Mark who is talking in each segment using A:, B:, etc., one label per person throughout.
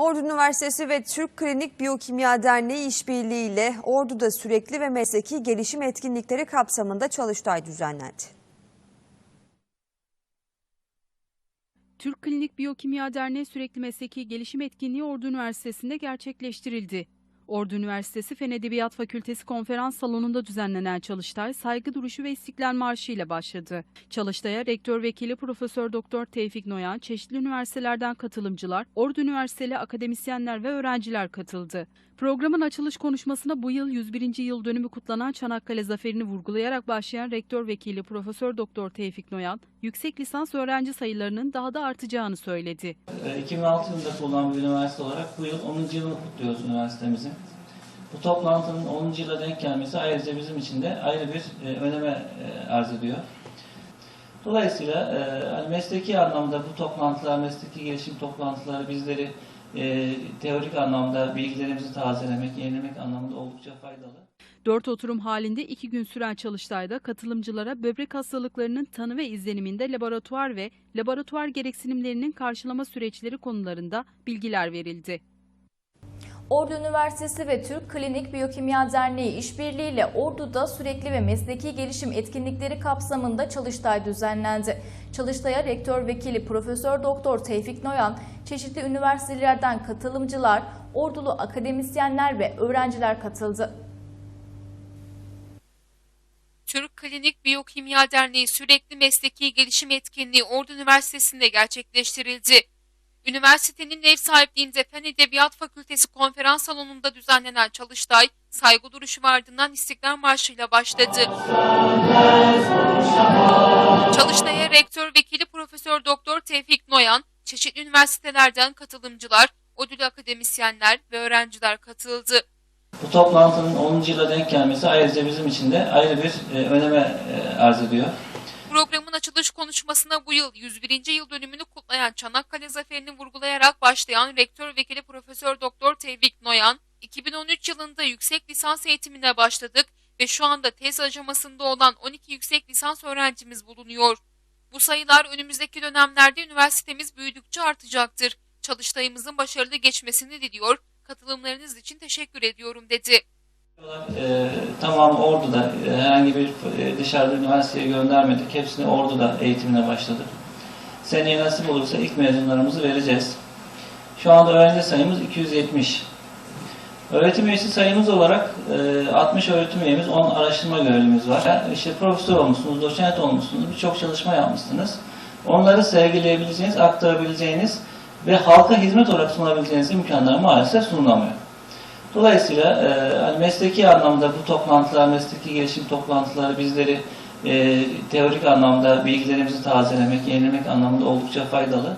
A: Ordu Üniversitesi ve Türk Klinik Biyokimya Derneği işbirliğiyle Ordu'da sürekli ve mesleki gelişim etkinlikleri kapsamında çalıştay düzenlendi.
B: Türk Klinik Biyokimya Derneği sürekli mesleki gelişim etkinliği Ordu Üniversitesi'nde gerçekleştirildi. Ordu Üniversitesi Fen Edebiyat Fakültesi konferans salonunda düzenlenen çalıştay saygı duruşu ve istiklal marşı ile başladı. Çalıştaya rektör vekili Profesör Doktor Tevfik Noyan, çeşitli üniversitelerden katılımcılar, Ordu Üniversiteli akademisyenler ve öğrenciler katıldı. Programın açılış konuşmasına bu yıl 101. yıl dönümü kutlanan Çanakkale Zaferi'ni vurgulayarak başlayan rektör vekili Profesör Doktor Tevfik Noyan, yüksek lisans öğrenci sayılarının daha da artacağını söyledi.
C: Ee, 2006 yılında kurulan bir üniversite olarak bu yıl 10. yılını kutluyoruz üniversitemizin. Bu toplantının 10. yıla denk gelmesi ayrıca bizim için de ayrı bir e, öneme e, arz ediyor. Dolayısıyla e, hani mesleki anlamda bu toplantılar, mesleki gelişim toplantıları bizleri e, teorik anlamda bilgilerimizi tazelemek, yenilemek anlamında oldukça faydalı.
B: Dört oturum halinde iki gün süren çalıştayda katılımcılara böbrek hastalıklarının tanı ve izleniminde laboratuvar ve laboratuvar gereksinimlerinin karşılama süreçleri konularında bilgiler verildi.
D: Ordu Üniversitesi ve Türk Klinik Biyokimya Derneği işbirliğiyle Ordu'da sürekli ve mesleki gelişim etkinlikleri kapsamında çalıştay düzenlendi. Çalıştaya rektör vekili Profesör Doktor Tevfik Noyan, çeşitli üniversitelerden katılımcılar, ordulu akademisyenler ve öğrenciler katıldı.
E: Türk Klinik Biyokimya Derneği sürekli mesleki gelişim etkinliği Ordu Üniversitesi'nde gerçekleştirildi. Üniversitenin ev sahipliğinde Fen Edebiyat Fakültesi konferans salonunda düzenlenen çalıştay, saygı duruşu ardından İstiklal Marşı'yla başladı. Çalıştaya rektör vekili Profesör Doktor Tevfik Noyan, çeşitli üniversitelerden katılımcılar, ödül akademisyenler ve öğrenciler katıldı.
C: Bu toplantının 10. yıla denk gelmesi ayrıca bizim için de ayrı bir e, öneme e, arz ediyor.
E: Açılış konuşmasına bu yıl 101. yıl dönümünü kutlayan Çanakkale Zaferi'ni vurgulayarak başlayan Rektör Vekili Profesör Doktor Tevfik Noyan, 2013 yılında yüksek lisans eğitimine başladık ve şu anda tez aşamasında olan 12 yüksek lisans öğrencimiz bulunuyor. Bu sayılar önümüzdeki dönemlerde üniversitemiz büyüdükçe artacaktır. Çalıştayımızın başarılı geçmesini diliyor, katılımlarınız için teşekkür ediyorum dedi.
C: Ee, tamam Ordu'da e, herhangi bir e, dışarıda üniversiteye göndermedik. Hepsini Ordu'da eğitimine başladık. Seneye nasip olursa ilk mezunlarımızı vereceğiz. Şu anda öğrenci sayımız 270. Öğretim üyesi sayımız olarak e, 60 öğretim üyemiz, 10 araştırma görevlimiz var. Yani işte profesör olmuşsunuz, doçent olmuşsunuz, birçok çalışma yapmışsınız. Onları sergileyebileceğiniz, aktarabileceğiniz ve halka hizmet olarak sunabileceğiniz imkanlar maalesef sunulamıyor. Dolayısıyla e, hani mesleki anlamda bu toplantılar, mesleki gelişim toplantıları bizleri e, teorik anlamda bilgilerimizi tazelemek, yenilemek anlamında oldukça faydalı.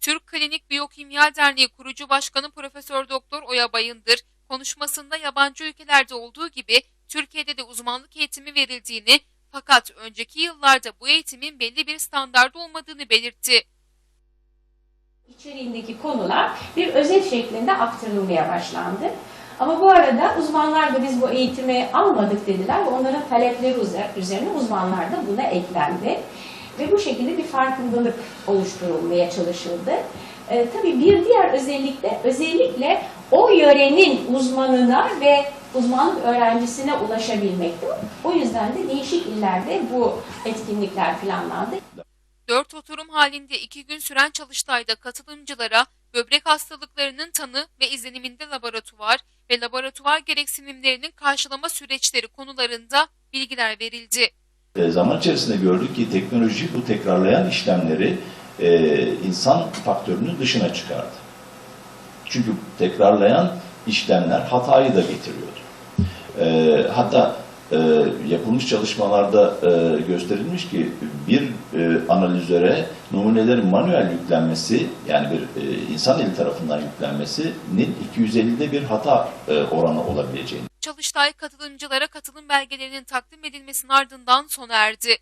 E: Türk Klinik Biyokimya Derneği kurucu başkanı Profesör Doktor Oya Bayındır konuşmasında yabancı ülkelerde olduğu gibi Türkiye'de de uzmanlık eğitimi verildiğini fakat önceki yıllarda bu eğitimin belli bir standardı olmadığını belirtti.
F: İçeriğindeki konular bir özet şeklinde aktarılmaya başlandı. Ama bu arada uzmanlar da biz bu eğitimi almadık dediler ve onların talepleri üzer- üzerine uzmanlar da buna eklendi. Ve bu şekilde bir farkındalık oluşturulmaya çalışıldı. Ee, tabii bir diğer özellik de özellikle o yörenin uzmanına ve uzmanlık öğrencisine ulaşabilmekti. O yüzden de değişik illerde bu etkinlikler planlandı.
E: Dört oturum halinde iki gün süren çalıştayda katılımcılara böbrek hastalıklarının tanı ve izleniminde laboratuvar ve laboratuvar gereksinimlerinin karşılama süreçleri konularında bilgiler verildi.
G: E, zaman içerisinde gördük ki teknoloji bu tekrarlayan işlemleri e, insan faktörünün dışına çıkardı. Çünkü tekrarlayan işlemler hatayı da getiriyordu. E, hatta e, yapılmış çalışmalarda e, gösterilmiş ki bir e, analizöre numunelerin manuel yüklenmesi yani bir e, insan eli tarafından yüklenmesinin 250'de bir hata e, oranı olabileceğini
E: Çalıştay katılımcılara katılım belgelerinin takdim edilmesinin ardından sona erdi.